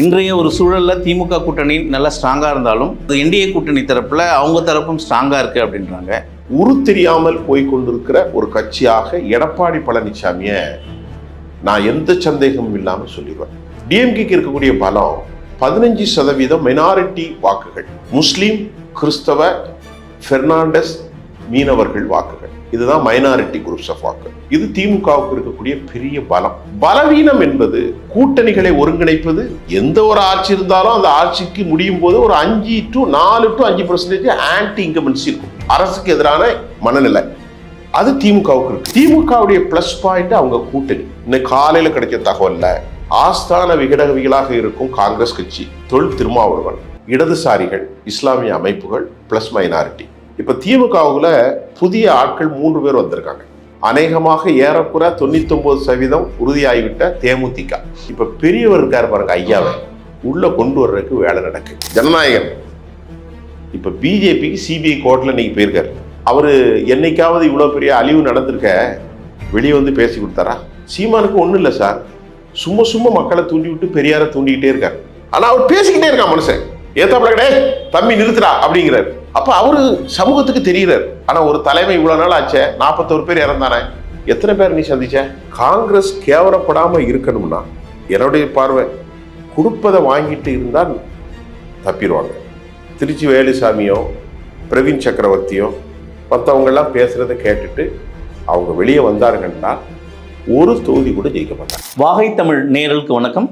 இன்றைய ஒரு சூழலில் திமுக கூட்டணி நல்லா ஸ்ட்ராங்காக இருந்தாலும் என்டிஏ கூட்டணி தரப்பில் அவங்க தரப்பும் ஸ்ட்ராங்காக இருக்குது அப்படின்றாங்க. உரு தெரியாமல் போய் கொண்டிருக்கிற ஒரு கட்சியாக எடப்பாடி பழனிசாமியை நான் எந்த சந்தேகமும் இல்லாமல் சொல்லிடுவேன். டிஎம்கேக்கு இருக்கக்கூடிய பலம் பதினஞ்சு சதவீதம் மைனாரிட்டி வாக்குகள். முஸ்லீம் கிறிஸ்தவ பெர்னாண்டஸ் மீனவர்கள் வாக்குகள். இதுதான் மைனாரிட்டி குரூப்ஸ் ஆஃப் வாக்கு இது திமுகவுக்கு இருக்கக்கூடிய பெரிய பலம். பலவீனம் என்பது கூட்டணிகளை ஒருங்கிணைப்பது எந்த ஒரு ஆட்சி இருந்தாலும் அந்த ஆட்சிக்கு முடியும் போது ஒரு அஞ்சு டு நாலு டு அஞ்சு பர்சன்டேஜ் ஆன்டி இன்கமென்சி இருக்கும். அரசுக்கு எதிரான மனநிலை. அது திமுகவுக்கு இருக்கு. திமுகவுடைய பிளஸ் பாயிண்ட் அவங்க கூட்டணி. இன்னைக்கு காலையில கிடைச்ச தகவல்ல ஆஸ்தான விகடகவிகளாக இருக்கும் காங்கிரஸ் கட்சி தொல் திருமாவளவன் இடதுசாரிகள் இஸ்லாமிய அமைப்புகள் பிளஸ் மைனாரிட்டி இப்போ திமுகவுல புதிய ஆட்கள் மூன்று பேர் வந்திருக்காங்க. அநேகமாக ஏறக்குற தொண்ணூத்தி ஒன்பது சதவீதம் உறுதியாகிவிட்ட தேமுதிக. இப்ப பெரியவர் இருக்கார் பாருங்க ஐயாவை உள்ள கொண்டு வர்றதுக்கு வேலை நடக்கு. ஜனநாயகன் இப்ப பிஜேபிக்கு சிபிஐ கோர்ட்ல இன்னைக்கு போயிருக்காரு. அவரு என்னைக்காவது இவ்வளவு பெரிய அழிவு நடந்திருக்க வெளியே வந்து பேசி கொடுத்தாரா? சீமானுக்கு ஒண்ணும் இல்லை சார். சும்மா சும்மா மக்களை தூண்டி விட்டு பெரியார தூண்டிக்கிட்டே இருக்கார். ஆனா அவர் பேசிக்கிட்டே இருக்கான் மனுஷன். ஏத்தாப்புல கடே தம்பி நிறுத்துடா அப்படிங்கிறாரு. அப்ப அவரு சமூகத்துக்கு தெரிகிறார் ஆனா ஒரு தலைமை இவ்வளவு நாள் ஆச்சே? நாற்பத்தோரு பேர் இறந்தானே? எத்தனை பேர் நீ சந்திச்ச? காங்கிரஸ் கேவலப்படாம இருக்கணும்னா என்னுடைய பார்வை கொடுப்பதை வாங்கிட்டு இருந்தால் தப்பிடுவாங்க. திருச்சி வேலுசாமியோ பிரவீன் சக்கரவர்த்தியோ மற்றவங்கெல்லாம் பேசுறதை கேட்டுட்டு அவங்க வெளியே வந்தாருங்கன்னா ஒரு தொகுதி கூட ஜெயிக்க மாட்டாங்க. வாகை தமிழ் நேயர்களுக்கு வணக்கம்.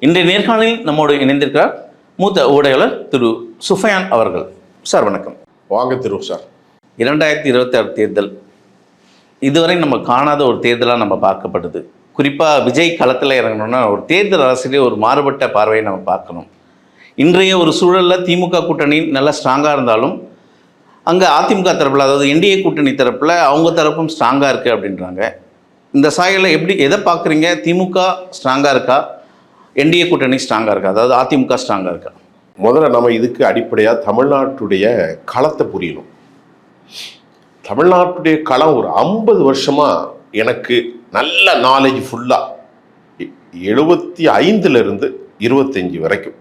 இன்றைய நேர்காணலில் நம்மோடு இணைந்திருக்கிறார் மூத்த ஊடகர் திரு சுஃபயான் அவர்கள். சார் வணக்கம். வாங்க திரு சார். இரண்டாயிரத்தி இருபத்தி ஆறு தேர்தல். இதுவரை நம்ம காணாத ஒரு தேர்தலாக நம்ம பார்க்கப்படுது குறிப்பாக விஜய் களத்தில் இறங்கணும்னா ஒரு தேர்தல் அரசியலே ஒரு மாறுபட்ட பார்வையை நம்ம பார்க்கணும். இன்றைய ஒரு சூழலில் திமுக கூட்டணி நல்லா ஸ்ட்ராங்காக இருந்தாலும் அங்கே அதிமுக தரப்பில் அதாவது என்டிஏ கூட்டணி தரப்பில் அவங்க தரப்பும் ஸ்ட்ராங்காக இருக்குது அப்படின்றாங்க. இந்த சாயலில் எப்படி எதை பார்க்குறீங்க? திமுக ஸ்ட்ராங்காக இருக்கா? என்டிஏ கூட்டணி ஸ்ட்ராங்காக இருக்கா? அதாவது அதிமுக ஸ்ட்ராங்காக இருக்கா? முதல்ல நம்ம இதுக்கு அடிப்படையாக தமிழ்நாட்டுடைய களத்தை புரியணும். தமிழ்நாட்டுடைய களம் ஒரு ஐம்பது வருஷமாக எனக்கு நல்ல நாலேஜ் ஃபுல்லாக எழுபத்தி ஐந்துலேருந்து இருபத்தஞ்சி வரைக்கும்.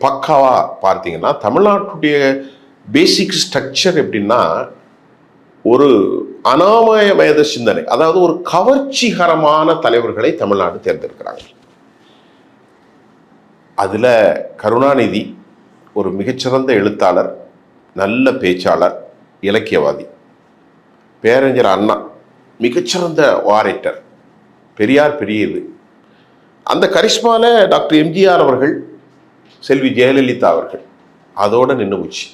பக்காவாக பார்த்தீங்கன்னா தமிழ்நாட்டுடைய பேசிக் ஸ்ட்ரக்சர் எப்படின்னா ஒரு அனாமய அனாமயமேத சிந்தனை அதாவது ஒரு கவர்ச்சிகரமான தலைவர்களை தமிழ்நாடு தேர்ந்தெடுக்கிறாங்க. அதில் கருணாநிதி ஒரு மிகச்சிறந்த எழுத்தாளர் நல்ல பேச்சாளர் இலக்கியவாதி. பேரறிஞர் அண்ணா மிகச்சிறந்த வாரேட்டர் பெரியார் பெரியது. அந்த கரிஷ்மாவில் டாக்டர் எம்ஜிஆர் அவர்கள் செல்வி ஜெயலலிதா அவர்கள் அதோடு நின்று போச்சு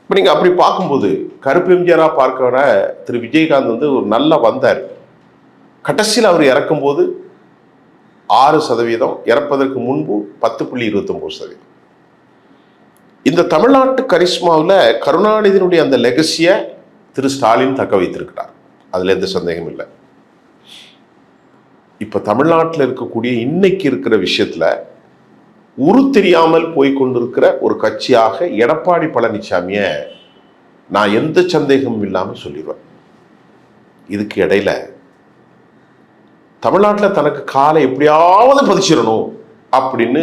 இப்போ நீங்கள் அப்படி பார்க்கும்போது கருப்பு எம்ஜிஆராக பார்க்கிற திரு விஜயகாந்த் வந்து ஒரு நல்லா வந்தார். கடைசியில் அவர் இறக்கும்போது ஆறு சதவீதம் இறப்பதற்கு முன்பு பத்து புள்ளி இருபத்தொம்பது சதவீதம். இந்த தமிழ்நாட்டு கரிஷ்மாவில் கருணாநிதியினுடைய அந்த லெகசியை திரு ஸ்டாலின் தக்க வைத்திருக்கிறார். அதில் எந்த சந்தேகம் இல்லை. இப்போ தமிழ்நாட்டில் இருக்கக்கூடிய இன்னைக்கு இருக்கிற விஷயத்தில் உரு தெரியாமல் போய் கொண்டிருக்கிற ஒரு கட்சியாக எடப்பாடி பழனிசாமியை நான் எந்த சந்தேகமும் இல்லாமல் சொல்லிடுவேன். இதுக்கு இடையில தமிழ்நாட்டில் தனக்கு காலை எப்படியாவது பதிச்சிடணும் அப்படின்னு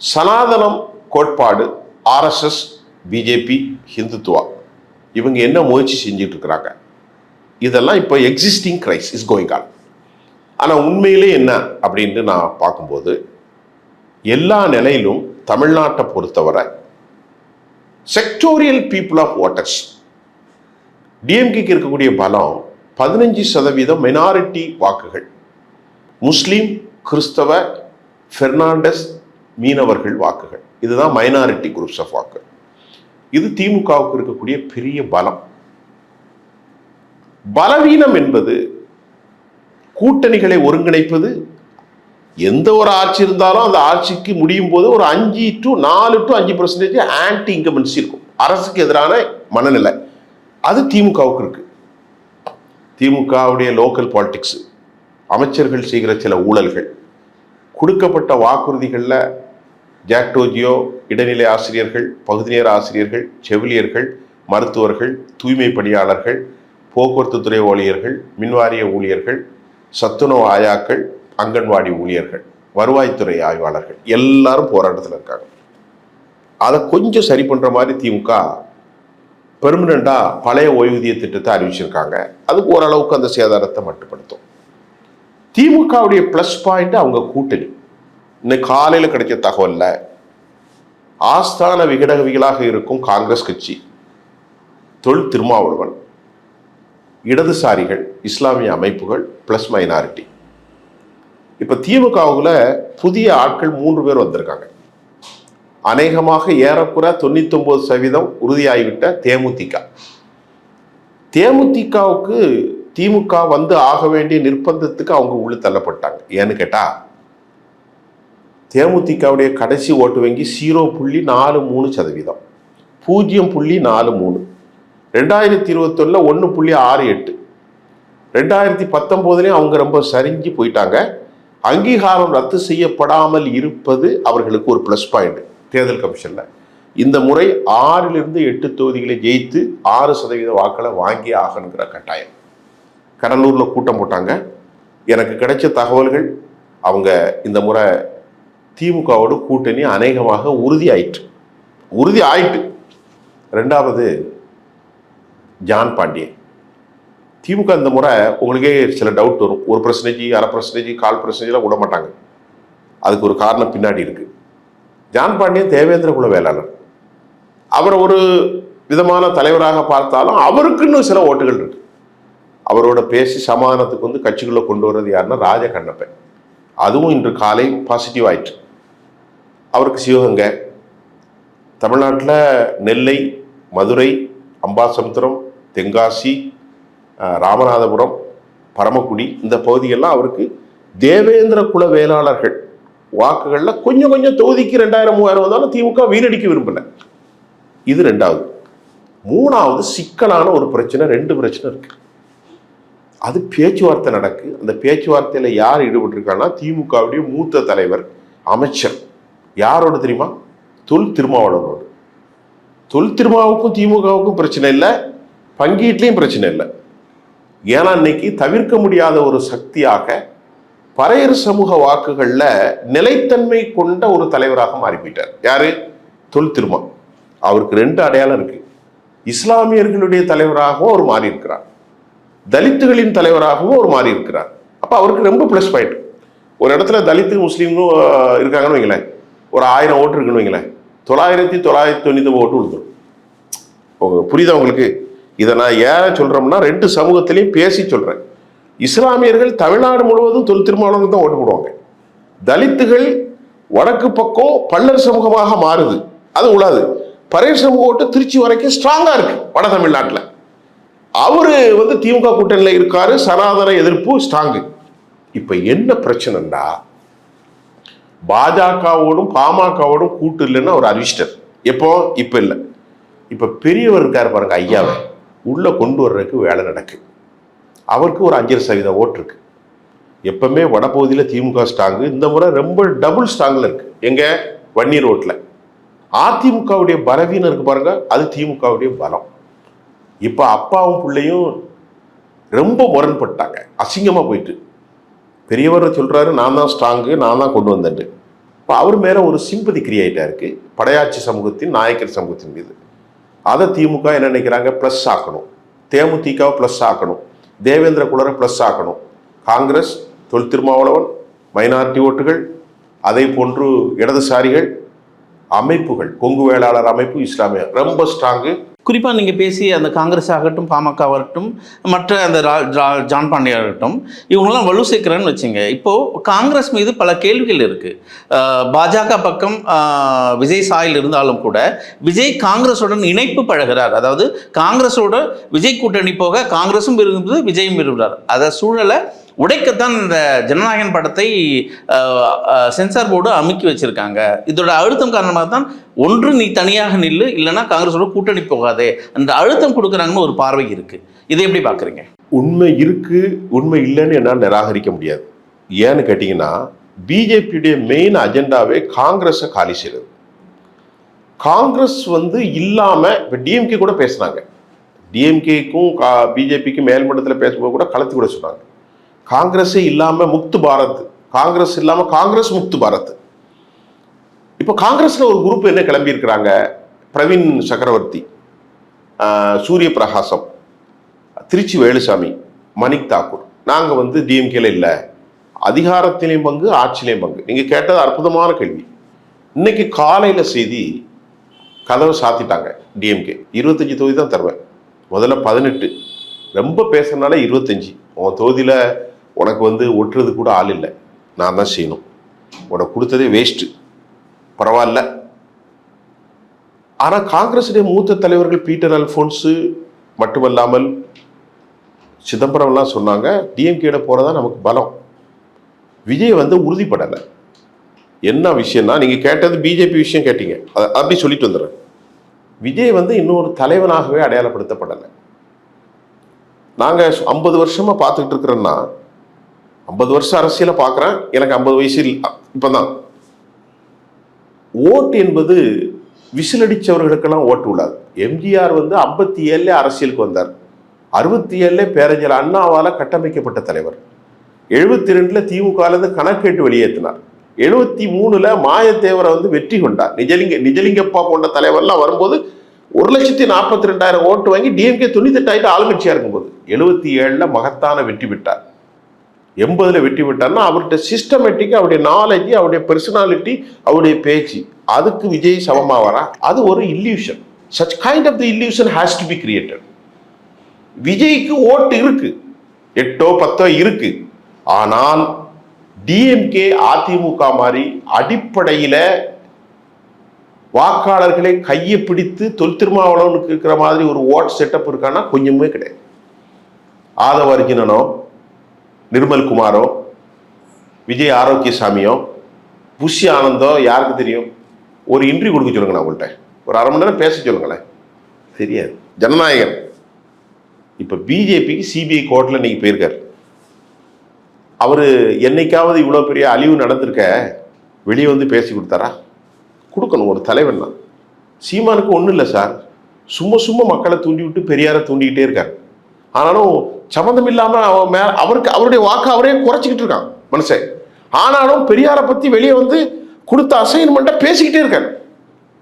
சனாதனம் கோட்பாடு ஆர்எஸ்எஸ் பிஜேபி ஹிந்துத்துவா இவங்க என்ன முயற்சி செஞ்சுட்டு இருக்கிறாங்க? இதெல்லாம் இப்போ existing crisis is going on ஆனால் உண்மையிலே என்ன அப்படின்ட்டு நான் பார்க்கும்போது எல்லா நிலையிலும் தமிழ்நாட்டை பொறுத்தவரை செக்டோரியல் பீப்புள் ஆஃப் ஓட்டர்ஸ் டிஎம்கேக்கு இருக்கக்கூடிய பலம் பதினஞ்சு சதவீதம் மைனாரிட்டி வாக்குகள். முஸ்லீம் கிறிஸ்தவ பெர்னாண்டஸ் மீனவர்கள் வாக்குகள். இதுதான் மைனாரிட்டி குரூப்ஸ் ஆஃப் வாக்கு இது திமுகவுக்கு இருக்கக்கூடிய பெரிய பலம். பலவீனம் என்பது கூட்டணிகளை ஒருங்கிணைப்பது எந்த ஒரு ஆட்சி இருந்தாலும் அந்த ஆட்சிக்கு முடியும் போது ஒரு அஞ்சு டு நாலு டு அஞ்சு பர்சன்டேஜ் ஆன்டி இன்கமென்சி இருக்கும். அரசுக்கு எதிரான மனநிலை. அது திமுகவுக்கு இருக்கு. திமுகவுடைய லோக்கல் பாலிடிக்ஸ் அமைச்சர்கள் செய்கிற சில ஊழல்கள். கொடுக்கப்பட்ட வாக்குறுதிகளில் ஜாக்டோஜியோ இடைநிலை ஆசிரியர்கள் பகுதி நேர ஆசிரியர்கள் செவிலியர்கள் மருத்துவர்கள் தூய்மை பணியாளர்கள் போக்குவரத்து துறை ஊழியர்கள் மின்வாரிய ஊழியர்கள் சத்துணவு ஆயாக்கள் அங்கன்வாடி ஊழியர்கள் வருவாய்த்துறை ஆய்வாளர்கள் எல்லாரும் போராட்டத்தில் இருக்காங்க. அதை கொஞ்சம் சரி பண்ணுற மாதிரி திமுக பெர்மனண்டா பழைய ஓய்வூதிய திட்டத்தை அறிவிச்சிருக்காங்க. அதுக்கு ஓரளவுக்கு அந்த சேதாரத்தை மட்டுப்படுத்தும். திமுகவுடைய ப்ளஸ் பாயிண்ட் அவங்க கூட்டணி. இன்னைக்கு காலையில் கிடைச்ச தகவலில் ஆஸ்தான விகடகவிகளாக இருக்கும் காங்கிரஸ் கட்சி. தொல் திருமாவளவன் இடதுசாரிகள் இஸ்லாமிய அமைப்புகள் ப்ளஸ் மைனாரிட்டி இப்போ திமுகவுல புதிய ஆட்கள் மூன்று பேர் வந்திருக்காங்க. அநேகமாக ஏறக்குற தொண்ணூத்தொம்பது சதவீதம் உறுதியாகிவிட்ட தேமுதிக. தேமுதிகவுக்கு திமுக வந்து ஆக வேண்டிய நிர்பந்தத்துக்கு அவங்க உள்ள தள்ளப்பட்டாங்க. ஏன்னு கேட்டா தேமுதிகவுடைய கடைசி ஓட்டு வங்கி ஜீரோ புள்ளி நாலு மூணு சதவீதம். பூஜ்ஜியம் புள்ளி நாலு மூணு. ரெண்டாயிரத்தி இருபத்தொன்னில் ஒன்று புள்ளி ஆறு எட்டு. ரெண்டாயிரத்தி பத்தொம்போதுலேயும் அவங்க ரொம்ப சரிஞ்சு போயிட்டாங்க. அங்கீகாரம் ரத்து செய்யப்படாமல் இருப்பது அவர்களுக்கு ஒரு ப்ளஸ் பாயிண்ட் தேர்தல் கமிஷனில். இந்த முறை ஆறிலிருந்து எட்டு தொகுதிகளை ஜெயித்து ஆறு சதவீத வாக்களை வாங்கி ஆகணுங்கிற கட்டாயம். கடலூரில் கூட்டம் போட்டாங்க. எனக்கு கிடைச்ச தகவல்கள் அவங்க இந்த முறை திமுகவோட கூட்டணி அநேகமாக உறுதி ஆயிற்று. உறுதி ஆயிட்டு. ரெண்டாவது ஜான் பாண்டியன். திமுக இந்த முறை உங்களுக்கே சில டவுட் வரும். ஒரு பர்சன்டேஜ் அரை பர்சன்டேஜ் கால் பர்சன்டேஜ்லாம் விட மாட்டாங்க. அதுக்கு ஒரு காரணம் பின்னாடி இருக்குது ஜான் பாண்டியன் தேவேந்திர குல வேளாளர். அவரை ஒரு விதமான தலைவராக பார்த்தாலும் அவருக்குன்னு சில ஓட்டுகள் இருக்கு. அவரோட பேசி சமாதானத்துக்கு வந்து கட்சிக்குள்ள கொண்டு வர்றது யாருன்னா ராஜ கண்ணப்பன். அதுவும் இன்று காலை பாசிட்டிவ் ஆயிற்று. அவருக்கு சிவகங்கை தமிழ்நாட்டில் நெல்லை மதுரை அம்பாசமுத்திரம் தென்காசி ராமநாதபுரம் பரமக்குடி இந்த பகுதியெல்லாம் அவருக்கு தேவேந்திர குல வேளாளர்கள் வாக்குகளில் கொஞ்சம் கொஞ்சம் தொகுதிக்கு ரெண்டாயிரம் மூவாயிரம் வந்தாலும் திமுக வீணடிக்க விரும்பலை. இது ரெண்டாவது. மூணாவது சிக்கலான ஒரு பிரச்சனை ரெண்டு பிரச்சனை இருக்குது அது பேச்சுவார்த்தை நடக்கு. அந்த பேச்சுவார்த்தையில் யார் ஈடுபட்டிருக்காங்கன்னா திமுகவுடைய மூத்த தலைவர் அமைச்சர். யாரோட தெரியுமா? தொல் திருமாவளவனோடு தொல் திருமாவுக்கும் திமுகவுக்கும் பிரச்சனை இல்லை பங்கீட்லேயும் பிரச்சனை இல்லை. ஏன்னா இன்னைக்கு தவிர்க்க முடியாத ஒரு சக்தியாக பறையர் சமூக வாக்குகளில் நிலைத்தன்மை கொண்ட ஒரு தலைவராக மாறி போயிட்டார் யாரு? தொல் திருமா. அவருக்கு ரெண்டு அடையாளம் இருக்கு. இஸ்லாமியர்களுடைய தலைவராகவும் அவர் மாறி இருக்கிறார் தலித்துகளின் தலைவராகவும் அவர் மாறி இருக்கிறார் அப்போ அவருக்கு ரொம்ப ப்ளஸ் பாயிண்ட் ஒரு இடத்துல தலித்து முஸ்லீம்களும் இருக்காங்கன்னு வைங்களேன். ஒரு ஆயிரம் ஓட்டு இருக்குன்னு வைங்களேன். தொள்ளாயிரத்தி தொள்ளாயிரத்தி தொண்ணூத்தி ஓட்டு விழுந்துடும் புரியுதா உங்களுக்கு? இதை நான் ஏன் சொல்கிறோம்னா ரெண்டு சமூகத்திலையும் பேசி சொல்கிறேன் இஸ்லாமியர்கள் தமிழ்நாடு முழுவதும் தொல் திருமாவளவனுக்கு தான் ஓட்டு போடுவாங்க. தலித்துகள் வடக்கு பக்கம் பல்லர் சமூகமாக மாறுது. அது உள்ளாது பறையர் சமூக ஓட்டு திருச்சி வரைக்கும் ஸ்ட்ராங்காக இருக்குது வட தமிழ்நாட்டில். அவர் வந்து திமுக கூட்டணியில் இருக்காரு சனாதன எதிர்ப்பு ஸ்ட்ராங்கு இப்போ என்ன பிரச்சனைன்னா பாஜகவோடும் பாமகவோடும் கூட்டு இல்லைன்னு அவர் அறிவிச்சிட்டார் எப்போ? இப்போ இல்லை. இப்போ பெரியவர் இருக்கார் பாருங்க ஐயாவை. உள்ளே கொண்டு வர்றதுக்கு வேலை நடக்கு. அவருக்கு ஒரு அஞ்சரை சதவீத ஓட்டு இருக்கு. எப்பவுமே வடபகுதியில் திமுக ஸ்ட்ராங்கு இந்த முறை ரொம்ப டபுள் ஸ்ட்ராங்கில் இருக்கு. எங்கே? வன்னி ரோட்டில் அதிமுகவுடைய பலவீனம் இருக்கு பாருங்க. அது திமுகவுடைய பலம். இப்போ அப்பாவும் பிள்ளையும் ரொம்ப முரண்பட்டாங்க. அசிங்கமாக போயிட்டு. பெரியவர் சொல்கிறாரு நான் தான் ஸ்ட்ராங்கு நான் தான் கொண்டு வந்தேன் இப்போ அவர் மேலே ஒரு சிம்பதி கிரியேட்டாக இருக்குது படையாட்சி சமூகத்தின் நாயக்கர் சமூகத்தின் மீது. அதை திமுக என்ன நினைக்கிறாங்க? ப்ளஸ் ஆக்கணும். தேமுதிகவை ப்ளஸ் ஆக்கணும். தேவேந்திர குலரை ப்ளஸ் ஆக்கணும். காங்கிரஸ் தொல் திருமாவளவன் மைனாரிட்டி ஓட்டுகள் அதே போன்று இடதுசாரிகள் அமைப்புகள் கொங்கு வேளாளர் அமைப்பு இஸ்லாமிய ரொம்ப ஸ்ட்ராங்கு குறிப்பாக நீங்கள் பேசி அந்த காங்கிரஸ் ஆகட்டும் பாமக ஆகட்டும் மற்ற அந்த ரா- ஜான் பாண்டியா ஆகட்டும் இவங்கெல்லாம் வலு சேர்க்கிறேன்னு வச்சுங்க. இப்போது காங்கிரஸ் மீது பல கேள்விகள் இருக்குது பாஜக பக்கம் விஜய் சாயில் இருந்தாலும் கூட விஜய் காங்கிரஸுடன் இணைப்பு பழகிறார். அதாவது காங்கிரஸோட விஜய் கூட்டணி போக காங்கிரஸும் விரும்புது விஜயும் விரும்புகிறார் அதை சூழலை உடைக்கத்தான் இந்த ஜனநாயகன் படத்தை சென்சார் போர்டு அமுக்கி வச்சிருக்காங்க. இதோட அழுத்தம் காரணமாக தான் ஒன்று நீ தனியாக நில்லு இல்லைன்னா காங்கிரஸோட கூட்டணி போகாதே அந்த அழுத்தம் கொடுக்குறாங்கன்னு ஒரு பார்வை இருக்கு. இதை எப்படி பார்க்குறீங்க? உண்மை இருக்கு உண்மை இல்லைன்னு என்னால் நிராகரிக்க முடியாது. ஏன்னு கேட்டிங்கன்னா பிஜேபியுடைய மெயின் அஜெண்டாவே காங்கிரஸை காலி செய்யுது காங்கிரஸ் வந்து இல்லாமல் இப்போ டிஎம்கே கூட பேசுனாங்க. டிஎம்கேக்கும் கா பிஜேபிக்கும் மேல்மட்டத்தில் பேசும்போது கூட கலத்து கூட சொன்னாங்க. காங்கிரஸே இல்லாமல் முக்து பாரத். காங்கிரஸ் இல்லாமல் காங்கிரஸ் முக்து பாரத். இப்போ காங்கிரஸில் ஒரு குரூப் என்ன கிளம்பியிருக்கிறாங்க? பிரவீன் சக்கரவர்த்தி சூரிய பிரகாசம் திருச்சி வேலுசாமி மணிக் தாக்கூர். நாங்கள் வந்து டிஎம்கேல இல்லை. அதிகாரத்திலையும் பங்கு ஆட்சியிலையும் பங்கு. நீங்கள் கேட்டது அற்புதமான கேள்வி. இன்னைக்கு காலையில் செய்தி கதவை சாத்திட்டாங்க டிஎம்கே இருபத்தஞ்சி தொகுதி தான் தருவேன். முதல்ல பதினெட்டு. ரொம்ப பேசுறதுனால இருபத்தஞ்சி. உன் தொகுதியில் உனக்கு வந்து ஒட்டுறது கூட ஆள் இல்லை. நான் தான் செய்யணும். உனக்கு கொடுத்ததே வேஸ்ட்டு பரவாயில்ல. ஆனால் காங்கிரஸுடைய மூத்த தலைவர்கள் பீட்டர் அல்ஃபோன்ஸு மட்டுமல்லாமல் சிதம்பரம்லாம் சொன்னாங்க டிஎம்கேட போகிறதா நமக்கு பலம். விஜய் வந்து உறுதிப்படலை. என்ன விஷயம்னா நீங்கள் கேட்டது பிஜேபி விஷயம் கேட்டீங்க. அதை அப்படி சொல்லிட்டு வந்துடுறேன். விஜய் வந்து இன்னொரு தலைவனாகவே அடையாளப்படுத்தப்படலை. நாங்கள் ஐம்பது வருஷமாக பார்த்துக்கிட்டு இருக்கிறோன்னா ஐம்பது வருஷம் அரசியலை பார்க்குறேன். எனக்கு ஐம்பது வயசு இப்போ தான் ஓட்டு என்பது விசிலடிச்சவர்களுக்கெல்லாம் ஓட்டு விடாது எம்ஜிஆர் வந்து ஐம்பத்தி ஏழுல அரசியலுக்கு வந்தார். அறுபத்தி ஏழுல பேரஞ்சர் அண்ணாவால் கட்டமைக்கப்பட்ட தலைவர். எழுபத்தி ரெண்டில் திமுகலேருந்து கணக்கேட்டு வெளியேற்றினார். எழுபத்தி மூணில் மாயத்தேவரை வந்து வெற்றி கொண்டார். நிஜலிங்க நிஜலிங்கப்பா போன்ற தலைவர்லாம் வரும்போது ஒரு லட்சத்தி நாற்பத்தி ரெண்டாயிரம் ஓட்டு வாங்கி டிஎம்கே தொண்ணூத்தெட்டாயிட்டு ஆளுங்கட்சியாக இருக்கும்போது எழுபத்தி ஏழில் மகத்தான வெற்றி பெற்றார். எண்பதுல வெட்டி விட்டார்னா அவர்கிட்ட சிஸ்டமேட்டிக் அவருடைய நாலேஜ் அவருடைய பர்சனாலிட்டி அவருடைய பேச்சு அதுக்கு விஜய் சமமாவாரா? அது ஒரு illusion such kind of the illusion has to be created விஜய்க்கு ஓட்டு இருக்கு. எட்டோ பத்தோ இருக்கு. ஆனால் டிஎம்கே அதிமுக மாதிரி அடிப்படையில் வாக்காளர்களை கையை பிடித்து தொல் திருமாவளவனுக்கு இருக்கிற மாதிரி ஒரு ஓட் செட்டப் இருக்கான்னா கொஞ்சமே கிடையாது. ஆதவ அர்ஜுனனோ நிர்மல் குமாரோ விஜய் ஆரோக்கிய சாமியோ புஷி ஆனந்தோ யாருக்கு தெரியும்? ஒரு இன்ட்ரி கொடுக்க சொல்லுங்க நான் உங்கள்கிட்ட ஒரு அரை மணி நேரம் பேச சொல்லுங்களேன். தெரியாது. ஜனநாயகன். இப்போ பிஜேபிக்கு சிபிஐ கோர்ட்டில் இன்றைக்கி போயிருக்கார். அவர் என்னைக்காவது இவ்வளோ பெரிய அழிவு நடந்திருக்க வெளியே வந்து பேசி கொடுத்தாரா? கொடுக்கணும். ஒரு தலைவன் தான். சீமானுக்கு ஒன்றும் இல்லை சார். சும்மா சும்மா மக்களை தூண்டி விட்டு பெரியாரை தூண்டிக்கிட்டே இருக்கார். ஆனாலும் சம்மந்தம் இல்லாமல் அவன் மே அவருக்கு அவருடைய வாக்கு அவரே குறைச்சிக்கிட்டு இருக்கான் மனுஷன் ஆனாலும் பெரியாரை பற்றி வெளியே வந்து கொடுத்த அசைன்மெண்ட்டை பேசிக்கிட்டே இருக்கார்.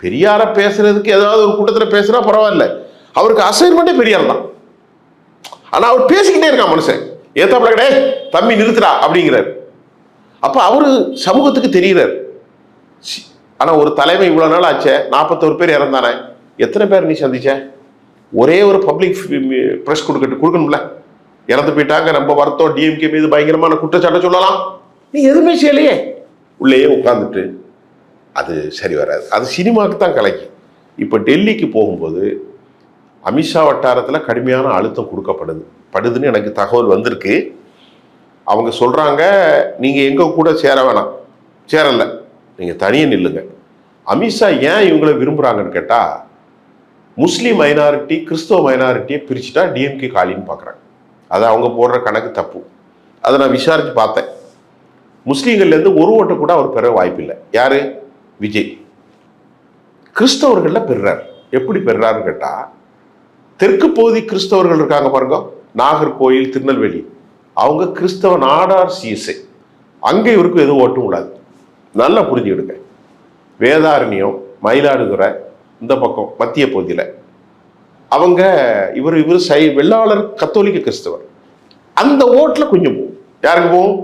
பெரியாரை பேசுறதுக்கு ஏதாவது ஒரு கூட்டத்தில் பேசுனா பரவாயில்ல. அவருக்கு அசைன்மெண்ட்டே பெரியார் தான். ஆனால் அவர் பேசிக்கிட்டே இருக்கான் மனுஷன் ஏத்தாப்புல கிடையாது தம்பி நிறுத்துடா அப்படிங்கிறார். அப்போ அவரு சமூகத்துக்கு தெரிகிறார் ஆனால் ஒரு தலைமை இவ்வளோ நாள் ஆச்சே நாற்பத்தோரு பேர் இறந்தானே. எத்தனை பேர் நீ சந்திச்ச? ஒரே ஒரு பப்ளிக் ப்ரெஸ் கொடுக்கட்டு கொடுக்கணும்ல. இறந்து போயிட்டாங்க. நம்ம வருத்தம் டிஎம்கே மீது பயங்கரமான குற்றச்சாட்டை சொல்லலாம். நீ எதுவுமே செய்யலையே? உள்ளேயே உட்காந்துட்டு அது சரி வராது. அது சினிமாவுக்கு தான் கலைக்கு. இப்போ டெல்லிக்கு போகும்போது அமித்ஷா வட்டாரத்தில் கடுமையான அழுத்தம் கொடுக்கப்படுது. படுதுன்னு எனக்கு தகவல் வந்திருக்கு. அவங்க சொல்கிறாங்க நீங்கள் எங்கள் கூட சேர வேணாம். சேரல. நீங்கள் தனியே நில்லுங்க. அமித்ஷா ஏன் இவங்களை விரும்புகிறாங்கன்னு கேட்டால் முஸ்லீம் மைனாரிட்டி கிறிஸ்தவ மைனாரிட்டியை பிரிச்சுட்டா டிஎம்கே காலின்னு பார்க்குறாங்க அது அவங்க போடுற கணக்கு தப்பு. அதை நான் விசாரித்து பார்த்தேன். முஸ்லீம்கள்லேருந்து ஒரு ஓட்டை கூட அவர் பெற வாய்ப்பில்லை. யார்? விஜய். கிறிஸ்தவர்களில் பெறுறார் எப்படி பெறுறாருன்னு கேட்டால் தெற்கு பகுதி கிறிஸ்தவர்கள் இருக்காங்க பாருங்க. நாகர்கோயில் திருநெல்வேலி. அவங்க கிறிஸ்தவ நாடார் சிஎஸ்ஐ. அங்கே இவருக்கும் எதுவும் ஓட்டும் கூடாது. நல்லா புரிஞ்சுக்கிடுங்க. வேதாரண்யம் மயிலாடுதுறை இந்த பக்கம் மத்திய பகுதியில். அவங்க இவர் இவர் சை வெள்ளாளர் கத்தோலிக்க கிறிஸ்தவர். அந்த ஓட்டில் கொஞ்சம் போகும். யாருக்கு போகும்?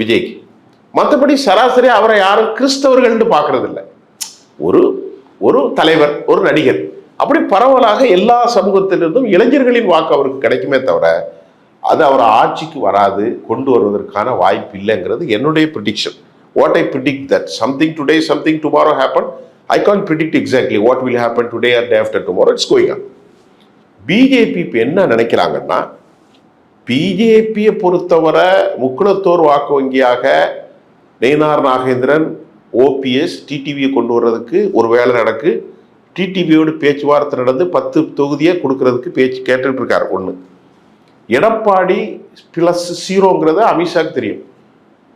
விஜய்க்கு. மற்றபடி சராசரி அவரை யாரும் கிறிஸ்தவர்கள்னு பார்க்கறது இல்ல ஒரு ஒரு தலைவர் ஒரு நடிகர். அப்படி பரவலாக எல்லா சமூகத்திலிருந்தும் இளைஞர்களின் வாக்கு அவருக்கு கிடைக்குமே தவிர அது அவர் ஆட்சிக்கு வராது கொண்டு வருவதற்கான வாய்ப்பு இல்லைங்கிறது என்னுடைய prediction what I predict that something today something tomorrow happen I can't predict exactly what will happen today or day after tomorrow it's going on BJP இப்போ என்ன நினைக்கிறாங்கன்னா பிஜேபியை பொறுத்தவரை முக்குளத்தோர் வாக்கு வங்கியாக நெய்னார் நாகேந்திரன் ஓபிஎஸ் டிடிவியை கொண்டு வர்றதுக்கு ஒரு வேலை நடக்கு. டிடிவியோடு பேச்சுவார்த்தை நடந்து பத்து தொகுதியை கொடுக்கறதுக்கு பேச்சு கேட்டுட்டு ஒன்று எடப்பாடி பிளஸ் சீரோங்கிறத அமித்ஷாக்கு தெரியும்.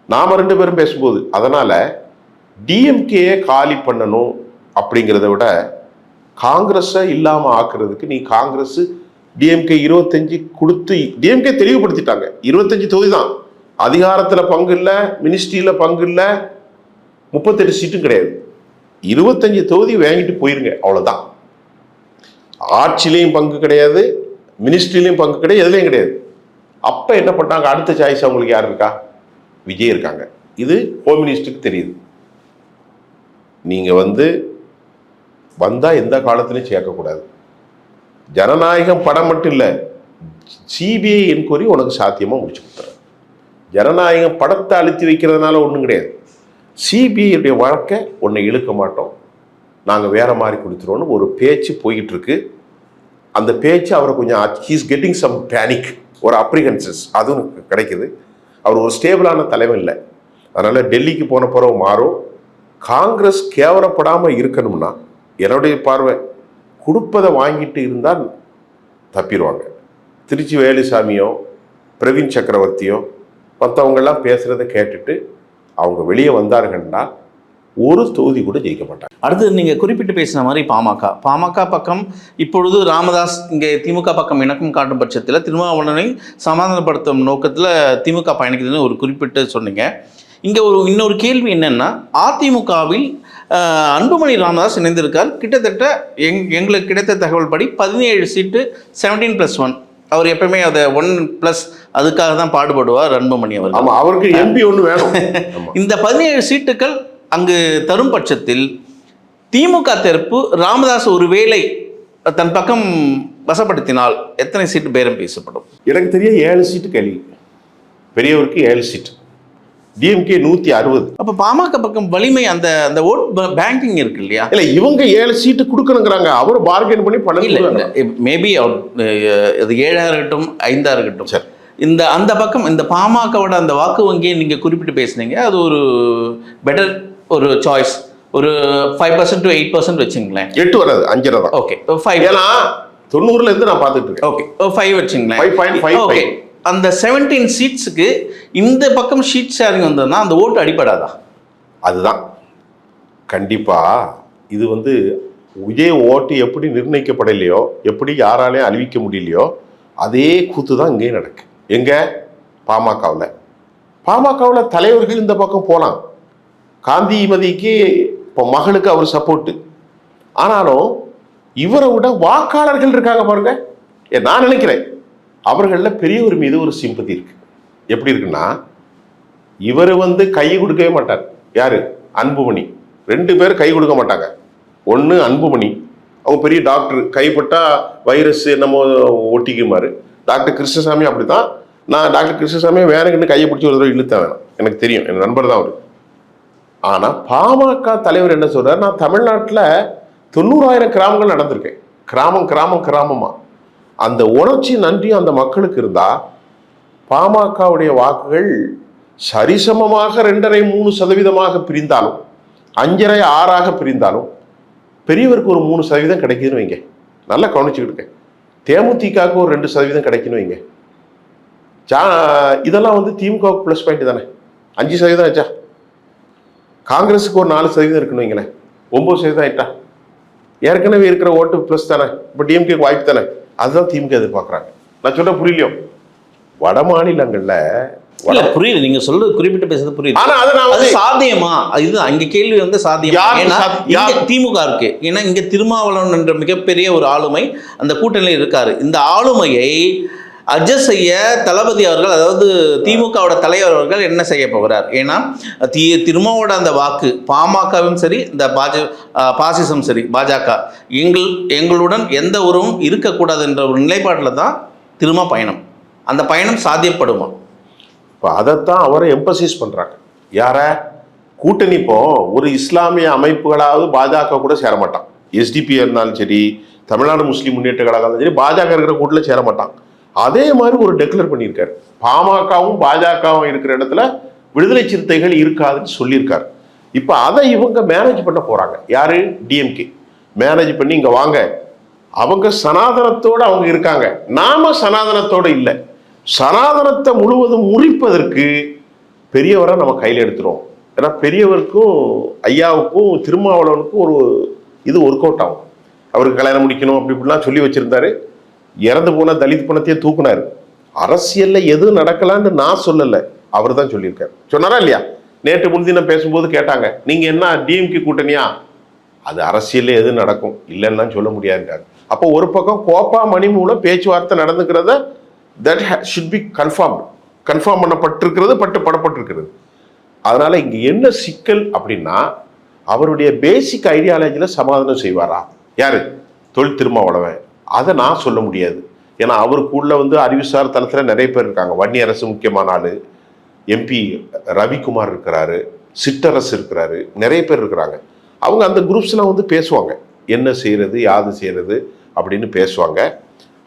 நாம் ரெண்டு பேரும் பேசும்போது. அதனால் டிஎம்கேயை காலி பண்ணணும் அப்படிங்கிறத விட காங்கிரஸை இல்லாமல் ஆக்குறதுக்கு நீ காங்கிரஸ் டிஎம்கே இருபத்தஞ்சு கொடுத்து டிஎம்கே தெளிவுபடுத்திட்டாங்க. இருபத்தஞ்சு தொகுதி தான். அதிகாரத்தில் பங்கு இல்லை மினிஸ்ட்ரியில் பங்கு இல்லை முப்பத்தெட்டு சீட்டும் கிடையாது. இருபத்தஞ்சு தொகுதி வாங்கிட்டு போயிருங்க அவ்வளோதான் ஆட்சியிலையும் பங்கு கிடையாது மினிஸ்ட்ரிலையும் பங்கு கிடையாது எதுலேயும் கிடையாது. அப்போ என்ன பண்ணாங்க அடுத்த சாய்ஸ் அவங்களுக்கு யார் இருக்கா? விஜய் இருக்காங்க. இது ஹோம் மினிஸ்டருக்கு தெரியுது. நீங்கள் வந்து வந்தால் எந்த காலத்திலையும் சேர்க்கக்கூடாது. ஜனநாயகம் படம் மட்டும் இல்லை சிபிஐ என்கொயரி உனக்கு சாத்தியமாக முடிச்சு கொடுத்துறேன். ஜனநாயகம் படத்தை அழுத்தி வைக்கிறதுனால ஒன்றும் கிடையாது. சிபிஐடைய வழக்கை உன்னை இழுக்க மாட்டோம். நாங்கள் வேற மாதிரி கொடுத்துருவோன்னு ஒரு பேச்சு போய்கிட்டுருக்கு அந்த பேச்சு அவரை கொஞ்சம் ஹீஸ் கெட்டிங் சம் பேனிக் ஒரு அப்ரிகன்சஸ் அதுவும் கிடைக்குது. அவர் ஒரு ஸ்டேபிளான தலைவன் இல்லை. அதனால் டெல்லிக்கு போன பிறகு மாறும். காங்கிரஸ் கேவலப்படாமல் இருக்கணும்னா என்னுடைய பார்வை கொடுப்பதை வாங்கிட்டு இருந்தால் தப்பிடுவாங்க. திருச்சி வேலுசாமியோ பிரவீன் சக்கரவர்த்தியோ மற்றவங்கெல்லாம் பேசுகிறத கேட்டுட்டு அவங்க வெளியே வந்தார்கள்னா ஒரு தொகுதி கூட ஜெயிக்க மாட்டாங்க. அடுத்து நீங்கள் குறிப்பிட்டு பேசின மாதிரி பாமக. பாமக பக்கம் இப்பொழுது ராமதாஸ் இங்கே திமுக பக்கம் இணக்கம் காட்டும் பட்சத்தில் திருமாவளவனை சமாதானப்படுத்தும் நோக்கத்தில் திமுக பயணிக்குதுன்னு ஒரு குறிப்பிட்டு சொன்னீங்க. இங்கே ஒரு இன்னொரு கேள்வி என்னென்னா அதிமுகவில் அன்புமணி ராமதாஸ் இணைந்திருக்கார். கிட்டத்தட்ட எங் எங்களுக்கு கிடைத்த தகவல் படி பதினேழு சீட்டு செவன்டீன் ப்ளஸ் ஒன் அவர் எப்பவுமே அதை ஒன் ப்ளஸ் அதுக்காக தான் பாடுபடுவார் அன்புமணி அவர்கள். ஆமா அவருக்கு எம்பி ஒன்று வேணும். இந்த பதினேழு சீட்டுகள் அங்கு தரும் பட்சத்தில் திமுக தரப்பு ராமதாஸ் ஒருவேளை தன் பக்கம் வசப்படுத்தினால் எத்தனை சீட்டு பேரம் பேசப்படும்? எனக்கு தெரிய ஏழு சீட்டு கேள்வி. பெரியவருக்கு ஏழு சீட்டு. டிஎம்கே நூற்றி அறுபது. அப்போ பாமக பக்கம் வலிமை அந்த அந்த ஓட் பேங்கிங் இருக்கு இல்லையா? இல்லை இவங்க ஏழு சீட்டு கொடுக்கணுங்கிறாங்க. அவர் பார்கெயின் பண்ணி இல்ல பன்னெண்டு மேபி அது ஏழா இருக்கட்டும் ஐந்தா இருக்கட்டும். சரி. இந்த அந்த பக்கம் இந்த பாமகவோட அந்த வாக்கு வங்கியை நீங்க குறிப்பிட்டு பேசுனீங்க. அது ஒரு பெட்டர் ஒரு சாய்ஸ் ஒரு five percent to eight percent வச்சுங்களேன். எட்டு வராது அஞ்சரை தான். ஓகே ஃபைவ் ஏன்னா தொண்ணூறுல இருந்து நான் பார்த்துட்டு இருக்கேன். ஓகே ஃபைவ் வச்சுங்களேன். 5.55. ஓகே அந்த செவன்டீன் சீட்ஸுக்கு இந்த பக்கம் ஷீட் ஷேரிங் வந்ததுன்னா அந்த ஓட்டு அடிப்படாதா அதுதான். கண்டிப்பாக இது வந்து இதே ஓட்டு எப்படி நிர்ணயிக்கப்படலையோ எப்படி யாராலையும் அழிவிக்க முடியலையோ அதே கூத்து தான் இங்கேயும் நடக்கு. எங்கே? பாமகவில். பாமகவில் தலைவர்கள் இந்த பக்கம் போகலாம் காந்திமதிக்கு இப்போ மகளுக்கு அவர் சப்போர்ட்டு ஆனாலும் இவரை விட வாக்காளர்கள் இருக்காங்க பாருங்க. நான் நினைக்கிறேன். அவர்களில் பெரியவர் மீது ஒரு சிம்பதி இருக்கு. எப்படி இருக்குன்னா இவர் வந்து கை கொடுக்கவே மாட்டார். யாரு? அன்புமணி. ரெண்டு பேரும் கை கொடுக்க மாட்டாங்க. ஒன்று அன்புமணி. அவங்க பெரிய டாக்டர் கைப்பட்டா வைரஸ் என்னமோ ஒட்டிக்குமாரு டாக்டர் கிருஷ்ணசாமி அப்படிதான் நான் டாக்டர் கிருஷ்ணசாமி வேணுங்கன்னு கையை பிடிச்சி ஒரு தடவை இழுத்தேன் வேணாம் எனக்கு தெரியும். என் நண்பர் தான் அவர். ஆனால் பாமக தலைவர் என்ன சொல்கிறார் நான் தமிழ்நாட்டில் தொண்ணூறாயிரம் கிராமங்கள் நடந்திருக்கேன். கிராமம் கிராமம் கிராமமா. அந்த உணர்ச்சி நன்றியும் அந்த மக்களுக்கு இருந்தா பாமகவுடைய வாக்குகள் சரிசமமாக ரெண்டரை மூணு சதவீதமாக பிரிந்தாலும் அஞ்சரை ஆறாக பிரிந்தாலும் பெரியவருக்கு ஒரு மூணு சதவீதம் கிடைக்குதுன்னு வைங்க. நல்லா கவனிச்சுக்கிட்டு தேமுதிகவுக்கு ஒரு ரெண்டு சதவீதம் கிடைக்குன்னு வைங்க. ஜா இதெல்லாம் வந்து திமுகவுக்கு ப்ளஸ் பாயிண்ட் தானே. அஞ்சு சதவீதம் ஆச்சா? காங்கிரஸுக்கு ஒரு நாலு சதவீதம் இருக்குன்னு வைங்களேன். ஒம்பது சதவீதம் ஆயிட்டா? ஏற்கனவே இருக்கிற ஓட்டு ப்ளஸ் தானே. இப்போ டிஎம்கேக்கு வாய்ப்பு தானே? அதுதான் திமுக எதிர்பார்க்குறாங்க. நான் சொல்ல புரியலையோ? வட மாநிலங்களில் இல்ல புரியுது நீங்க சொல்றது குறிப்பிட்டு பேசுறது புரியுது ஆனா அதை நான் வந்து சாத்தியமா? இது அங்க கேள்வி வந்து சாத்தியமா? ஏன்னா இங்க? திமுக இருக்கு. ஏன்னா இங்க திருமாவளவன் என்ற மிகப்பெரிய ஒரு ஆளுமை அந்த கூட்டணியில் இருக்காரு. இந்த ஆளுமையை அட்ஜஸ்ட் செய்ய தளபதி அவர்கள் அதாவது திமுகவோட தலைவர் அவர்கள் என்ன செய்ய போகிறார்? ஏன்னா தி திருமாவோட அந்த வாக்கு பாமகவும் சரி இந்த பாஜ பாசிசம் சரி பாஜக எங்கள் எங்களுடன் எந்த உறவும் இருக்கக்கூடாது என்ற ஒரு நிலைப்பாட்டில் தான் திருமா பயணம். அந்த பயணம் சாத்தியப்படுமா? இப்போ அதைத்தான் அவரை எம்பசைஸ் பண்ணுறாங்க யார? கூட்டணி இப்போ ஒரு இஸ்லாமிய அமைப்புகளாவது பாஜக கூட சேரமாட்டான். எஸ்டிபி இருந்தாலும் சரி தமிழ்நாடு முஸ்லீம் முன்னேற்ற கழகம் இருந்தாலும் சரி பாஜக இருக்கிற கூட்டில் சேரமாட்டான். அதே மாதிரி ஒரு டெக்ளேர் பண்ணியிருக்காரு. பாமகவும் பாஜகவும் இருக்கிற இடத்துல விடுதலை சிறுத்தைகள் இருக்காதுன்னு சொல்லியிருக்காரு. இப்போ அதை இவங்க மேனேஜ் பண்ண போகிறாங்க யார்? டிஎம்கே மேனேஜ் பண்ணி இங்கே வாங்க. அவங்க சனாதனத்தோடு அவங்க இருக்காங்க. நாம சனாதனத்தோடு இல்லை. சனாதனத்தை முழுவதும் முறிப்பதற்கு பெரியவரை நம்ம கையில் எடுத்துரும் ஏன்னா பெரியவருக்கும் ஐயாவுக்கும் திருமாவளவனுக்கும் ஒரு இது ஒர்க் அவுட் ஆகும். அவருக்கு கல்யாணம் முடிக்கணும் அப்படி இப்படிலாம் சொல்லி வச்சுருந்தாரு. இறந்து போன தலித் பணத்தையே தூக்குனாரு. அரசியல்ல எது நடக்கலான்னு நான் சொல்லலை. அவர் தான் சொல்லியிருக்காரு. சொன்னாரா இல்லையா? நேற்று முன்தினம் பேசும்போது கேட்டாங்க. நீங்க என்ன டிஎம்கே கூட்டணியா? அது அரசியல்ல எது நடக்கும்? இல்லைன்னா சொல்ல முடியாதுன்றாங்க அப்போ ஒரு பக்கம் கோப்பா மணி மூலம் பேச்சுவார்த்தை நடந்துக்கிறத that should be confirm confirm பண்ணப்பட்டிருக்கிறது பட்டு படப்பட்டிருக்கிறது. அதனால இங்க என்ன சிக்கல் அப்படின்னா அவருடைய பேசிக் ஐடியாலஜியில் சமாதானம் செய்வாரா? யாரு? தொழில் திருமாவளவன். அதை நான் சொல்ல முடியாது. ஏன்னா அவருக்குள்ள வந்து அறிவுசார் தளத்தில் நிறைய பேர் இருக்காங்க. வன்னி அரசு முக்கியமான ஆள். எம்பி ரவிக்குமார் இருக்கிறாரு. சிற்றரசு இருக்கிறாரு. நிறைய பேர் இருக்கிறாங்க. அவங்க அந்த குரூப்ஸ்லாம் வந்து பேசுவாங்க. என்ன செய்கிறது யாது செய்கிறது அப்படின்னு பேசுவாங்க.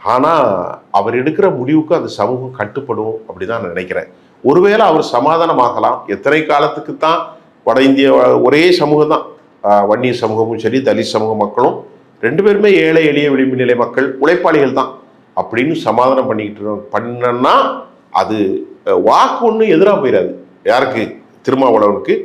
ஆனால் அவர் எடுக்கிற முடிவுக்கு அந்த சமூகம் கட்டுப்படும் அப்படிதான் நான் நினைக்கிறேன். ஒருவேளை அவர் சமாதானமாகலாம். எத்தனை காலத்துக்கு தான் வட இந்திய ஒரே சமூகம் தான் வன்னிய வன்னியர் சமூகமும் சரி தலித் சமூக மக்களும் ரெண்டு பேருமே ஏழை எளிய விளிம்பு நிலை மக்கள் உழைப்பாளிகள் தான். அப்படின்னு சமாதானம் பண்ணிக்கிட்டு. பண்ணனா அது வாக்கு ஒன்றும் எதிராக போயிடாது யாருக்கு? திருமாவளவனுக்கு.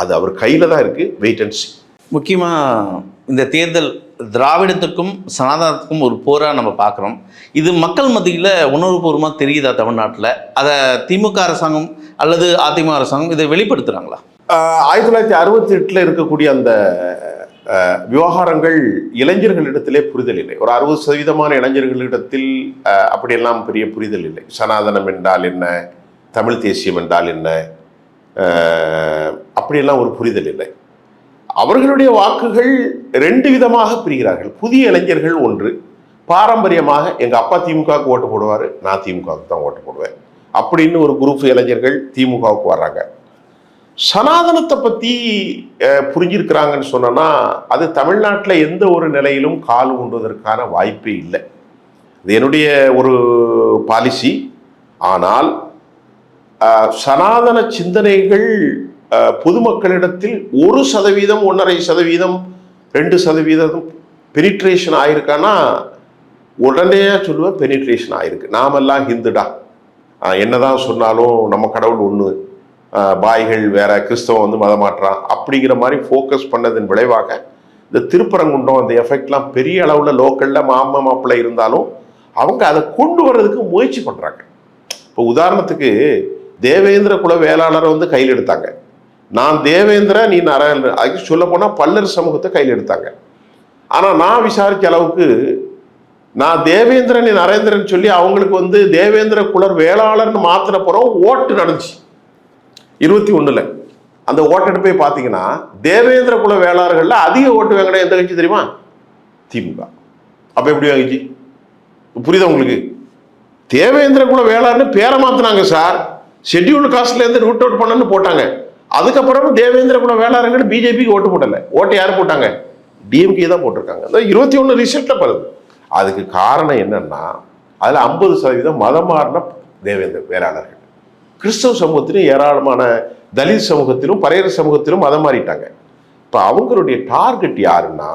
அது அவர் கையில் தான் இருக்கு வெயிட் அண்ட் சி முக்கியமாக இந்த தேர்தல் திராவிடத்துக்கும் சனாதனத்துக்கும் ஒரு போராக நம்ம பார்க்குறோம் இது மக்கள் மத்தியில் உணர்வுபூர்வமாக தெரியுதா தமிழ்நாட்டில்? அதை திமுக அரசாங்கம் அல்லது அதிமுக அரசாங்கம் இதை வெளிப்படுத்துகிறாங்களா ஆயிரத்தி தொள்ளாயிரத்தி அறுபத்தி எட்டில் இருக்கக்கூடிய அந்த விவகாரங்கள் இளைஞர்களிடத்திலே புரிதல் இல்லை. ஒரு அறுபது சதவீதமான இளைஞர்களிடத்தில் அப்படியெல்லாம் பெரிய புரிதல் இல்லை. சனாதனம் என்றால் என்ன? தமிழ் தேசியம் என்றால் என்ன? அப்படியெல்லாம் ஒரு புரிதல் இல்லை. அவர்களுடைய வாக்குகள் ரெண்டு விதமாக பிரிகிறார்கள். புதிய இளைஞர்கள் ஒன்று பாரம்பரியமாக எங்கள் அப்பா திமுகவுக்கு ஓட்டு போடுவார் நான் திமுகவுக்கு தான் ஓட்டு போடுவேன். அப்படின்னு ஒரு குரூப் இளைஞர்கள் திமுகவுக்கு வர்றாங்க. சனாதனத்தை பற்றி புரிஞ்சிருக்கிறாங்கன்னு சொன்னோன்னா அது தமிழ்நாட்டில் எந்த ஒரு நிலையிலும் கால் உண்டுவதற்கான வாய்ப்பே இல்லை. இது என்னுடைய ஒரு பாலிசி. ஆனால் சனாதன சிந்தனைகள் பொதுமக்களிடத்தில் ஒரு சதவீதம் ஒன்றரை சதவீதம் ரெண்டு சதவீதம் பெனிட்ரேஷன் ஆயிருக்கான்னா உடனே சொல்லுவேன் பெனிட்ரேஷன் ஆயிருக்கு. நாமெல்லாம் ஹிந்துடா. என்னதான் சொன்னாலும் நம்ம கடவுள் ஒன்று பாய்கள் வேற கிறிஸ்தவம் வந்து மதம் மாற்றான் அப்படிங்கிற மாதிரி ஃபோக்கஸ் பண்ணதன் விளைவாக இந்த திருப்பரங்குன்றம் அந்த எஃபெக்ட்லாம் பெரிய அளவில் லோக்கலில் மாமா மாப்பிள்ளை இருந்தாலும் அவங்க அதை கொண்டு வர்றதுக்கு முயற்சி பண்ணுறாங்க இப்போ உதாரணத்துக்கு தேவேந்திர குல வேளாளரை வந்து கையில் எடுத்தாங்க. நான் தேவேந்திர நீ நரேந்திர அதுக்கு சொல்ல போனால் பல்லர் சமூகத்தை கையில் எடுத்தாங்க. ஆனால் நான் விசாரித்த அளவுக்கு நான் தேவேந்திரன் நீ நரேந்திரன் சொல்லி அவங்களுக்கு வந்து தேவேந்திர குலர் வேளாளர்னு மாத்திர பிறகு ஓட்டு நடந்துச்சு. இருபத்தி ஒண்ணுல. அந்த ஓட்டெடுப்பை பார்த்தீங்கன்னா தேவேந்திர குல வேளாளர்கள்ல அதிக ஓட்டு வாங்கின எந்த கட்சி தெரியுமா? திமுக. அப்ப எப்படி வாங்கிச்சு? புரியுதா உங்களுக்கு? தேவேந்திர குல வேளார்னு பேரை மாத்தினாங்க சார். ஷெட்யூல்டு காஸ்ட்ல இருந்து ரூட் அவுட் பண்ணன்னு போட்டாங்க. அதுக்கப்புறம் தேவேந்திர குல வேளாளர்கள் பிஜேபிக்கு ஓட்டு போடல. ஓட்டு யார் போட்டாங்க? டிஎம்கே தான் போட்டிருக்காங்க. அந்த இருபத்தி ஒன்று ரிசல்ட்ல வருது அதுக்கு காரணம் என்னன்னா அதுல ஐம்பது சதவீதம் மதம் மாறின தேவேந்திர வேளாளர்கள். கிறிஸ்தவ சமூகத்திலும் ஏராளமான தலித் சமூகத்திலும் பரையர் சமூகத்திலும் மதம் மாறிட்டாங்க. இப்போ அவங்களுடைய டார்கெட் யாருன்னா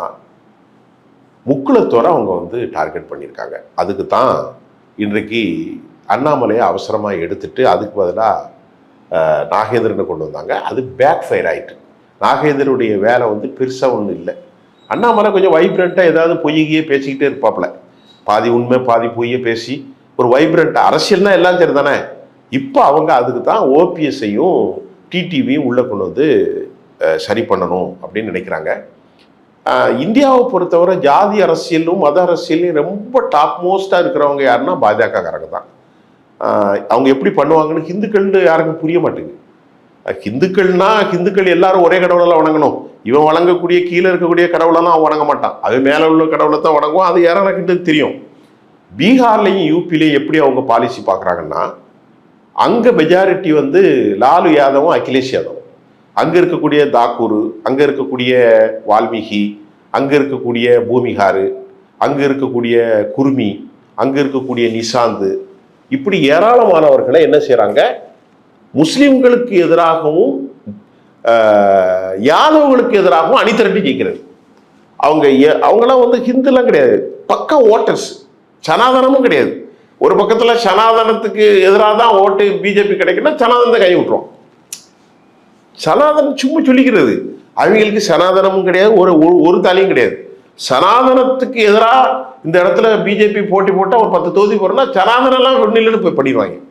முக்குளத்தோரை அவங்க வந்து டார்கெட் பண்ணியிருக்காங்க. அதுக்கு தான் இன்றைக்கு அண்ணாமலையை அவசரமாக எடுத்துட்டு அதுக்கு பதிலாக நாகேந்திரனை கொண்டு வந்தாங்க. அது பேக் ஃபயர் ஆயிட்டு. நாகேந்திரனுடைய வேலை வந்து பெருசாக ஒன்றும் இல்லை. அண்ணாமலை கொஞ்சம் வைப்ரண்ட்டாக ஏதாவது பொய்யே பேசிக்கிட்டே இருப்பாப்புல. பாதி உண்மை பாதி பொய்யே பேசி ஒரு வைப்ரண்ட் அரசியல்னா எல்லாம் சரி தானே இப்போ அவங்க அதுக்கு தான் ஓபிஎஸ்ஸையும் டிடிவியும் உள்ளே கொண்டு வந்து சரி பண்ணணும் அப்படின்னு நினைக்கிறாங்க. இந்தியாவை பொறுத்தவரை ஜாதி அரசியலும் மத அரசியலும் ரொம்ப டாப் மோஸ்ட்டாக இருக்கிறவங்க யாருன்னா பாஜகக்காரங்க தான். அவங்க எப்படி பண்ணுவாங்கன்னு ஹிந்துக்கள்னு யாருக்கும் புரிய மாட்டேங்குது. ஹிந்துக்கள்னா ஹிந்துக்கள் எல்லாரும் ஒரே கடவுளெல்லாம் வணங்கணும். இவன் வணங்கக்கூடிய கீழே இருக்கக்கூடிய கடவுளெல்லாம் அவன் வணங்க மாட்டான். அது மேலே உள்ள கடவுளை தான் வணங்குவான். அது யாரும் தெரியும். பீகார்லேயும் யூபிலையும் எப்படி அவங்க பாலிசி பார்க்குறாங்கன்னா அங்கே மெஜாரிட்டி வந்து லாலு யாதவும் அகிலேஷ் யாதவும். அங்கே இருக்கக்கூடிய தாக்கூர் அங்கே இருக்கக்கூடிய வால்மீகி அங்கே இருக்கக்கூடிய பூமிகாரு அங்கே இருக்கக்கூடிய குருமி அங்கே இருக்கக்கூடிய நிசாந்து. இப்படி ஏராளமானவர்களை என்ன செய்கிறாங்க முஸ்லீம்களுக்கு எதிராகவும் யாதவர்களுக்கு எதிராகவும் அணிதிரட்டி ஜெயிக்கிறது. அவங்க அவங்களாம் அவங்கெல்லாம் வந்து ஹிந்துலாம் கிடையாது. பக்க ஓட்டர்ஸ். சனாதனமும் கிடையாது. ஒரு பக்கத்தில் சனாதனத்துக்கு எதிராக தான் ஓட்டு பிஜேபி கிடைக்குன்னா சனாதனத்தை கை விட்டுரும். சனாதனம் சும்மா சொல்லிக்கிறது. அவங்களுக்கு சனாதனமும் கிடையாது ஒரு ஒரு- ஒரு தாலியும் கிடையாது. சனாதனத்துக்கு எதிராக இந்த இடத்துல பிஜேபி போட்டி போட்டால் ஒரு பத்து தொகுதி போகிறோம்னா சனாதனம்லாம் ஒன்றில்னு போய் பண்ணிடுவாங்க.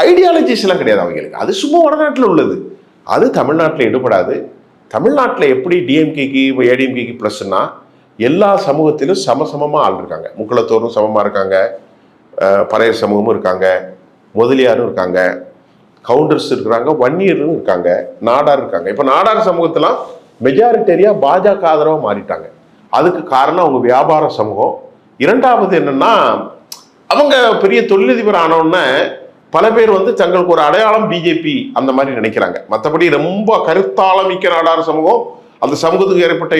ஐடியாலஜிஸ் எல்லாம் கிடையாது அவங்களுக்கு. அது சும்மா வடநாட்டில் உள்ளது. அது தமிழ்நாட்டில் எடுபடாது. தமிழ்நாட்டில் எப்படி டிஎம்கேக்கு ஏடிஎம்கேக்கு ப்ளஸ்னா எல்லா சமூகத்திலும் சமசமமாக ஆள் இருக்காங்க. முக்குளத்தோரும் சமமாக இருக்காங்க. பறையர் சமூகமும் இருக்காங்க. முதலியாரும் இருக்காங்க. கவுண்டர்ஸ் இருக்கிறாங்க வன்னியரும் இருக்காங்க நாடார் இருக்காங்க. இப்போ நாடார் சமூகத்தெல்லாம் மெஜாரிட்டரியாக பாஜக ஆதரவாக மாறிட்டாங்க. அதுக்கு காரணம் அவங்க வியாபார சமூகம். இரண்டாவது என்னன்னா அவங்க பெரிய தொழிலதிபர் ஆனோடனே பல பேர் வந்து தங்களுக்கு ஒரு அடையாளம் பிஜேபி அந்த மாதிரி நினைக்கிறாங்க. மற்றபடி ரொம்ப கருத்தாளமிக்க நாடார் சமூகம் அந்த சமூகத்துக்கு ஏற்பட்ட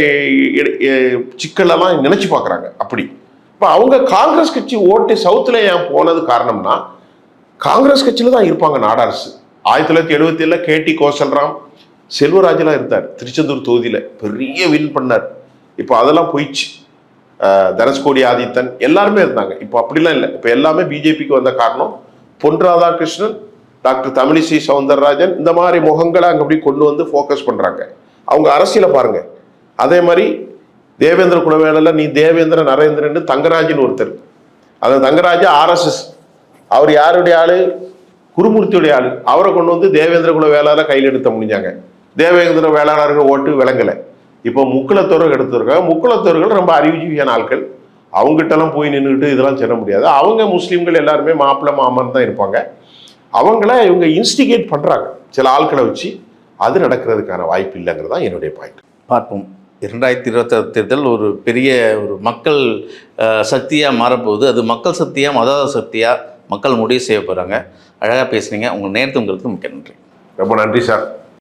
சிக்கலெல்லாம் நினைச்சு பார்க்குறாங்க. அப்படி. இப்போ அவங்க காங்கிரஸ் கட்சி ஓட்டு சவுத்தில் ஏன் போனது காரணம்னா காங்கிரஸ் கட்சியில் தான் இருப்பாங்க நாடரசு. ஆயிரத்தி தொள்ளாயிரத்தி எழுபத்தி ஏழில் கேடி கோசல்ராம் செல்வராஜெலாம் இருந்தார் திருச்செந்தூர் தொகுதியில். பெரிய வின் பண்ணார். இப்போ அதெல்லாம் போயிடுச்சு. தனஸ்கோடி ஆதித்தன் எல்லாருமே இருந்தாங்க. இப்போ அப்படிலாம் இல்லை. இப்போ எல்லாமே பிஜேபிக்கு வந்த காரணம் பொன் ராதாகிருஷ்ணன் டாக்டர் தமிழிசை சவுந்தரராஜன் இந்த மாதிரி முகங்களை அங்கே அப்படி கொண்டு வந்து ஃபோக்கஸ் பண்ணுறாங்க அவங்க அரசியலை பாருங்கள் அதே மாதிரி தேவேந்திர குலவேலில் நீ தேவேந்திர நரேந்திரன் தங்கராஜன் ஒருத்தர். அந்த தங்கராஜா ஆர்எஸ்எஸ் அவர் யாருடைய ஆளு? குருமூர்த்தியுடைய ஆளு. அவரை கொண்டு வந்து தேவேந்திர குல வேளாளர் கையில் எடுத்த முடிஞ்சாங்க. தேவேந்திர வேளாளர்கள் ஓட்டு விளங்கலை. இப்போ முக்குளத்தோர்கள் எடுத்திருக்காங்க. முக்குளத்தோர்கள் ரொம்ப அறிவுஜீவியான ஆட்கள். அவங்ககிட்டலாம் போய் நின்றுட்டு இதெல்லாம் சொல்ல முடியாது. அவங்க முஸ்லீம்கள் எல்லாருமே மாப்பிள்ளை மாமன் தான் இருப்பாங்க. அவங்கள இவங்க இன்ஸ்டிகேட் பண்ணுறாங்க சில ஆட்களை வச்சு அது நடக்கிறதுக்கான வாய்ப்பு இல்லைங்கிறது தான் என்னுடைய பாயிண்ட் பார்ப்போம். இரண்டாயிரத்தி இருபத்தாறு தேர்தல் ஒரு பெரிய ஒரு மக்கள் சக்தியாக மாறப்போகுது. அது மக்கள் சக்தியாக மத சக்தியாக மக்கள் முடிவு செய்ய போகிறாங்க அழகாக பேசுனீங்க. உங்கள் நேரத்து உங்களுக்கு மிக்க நன்றி. ரொம்ப நன்றி சார்.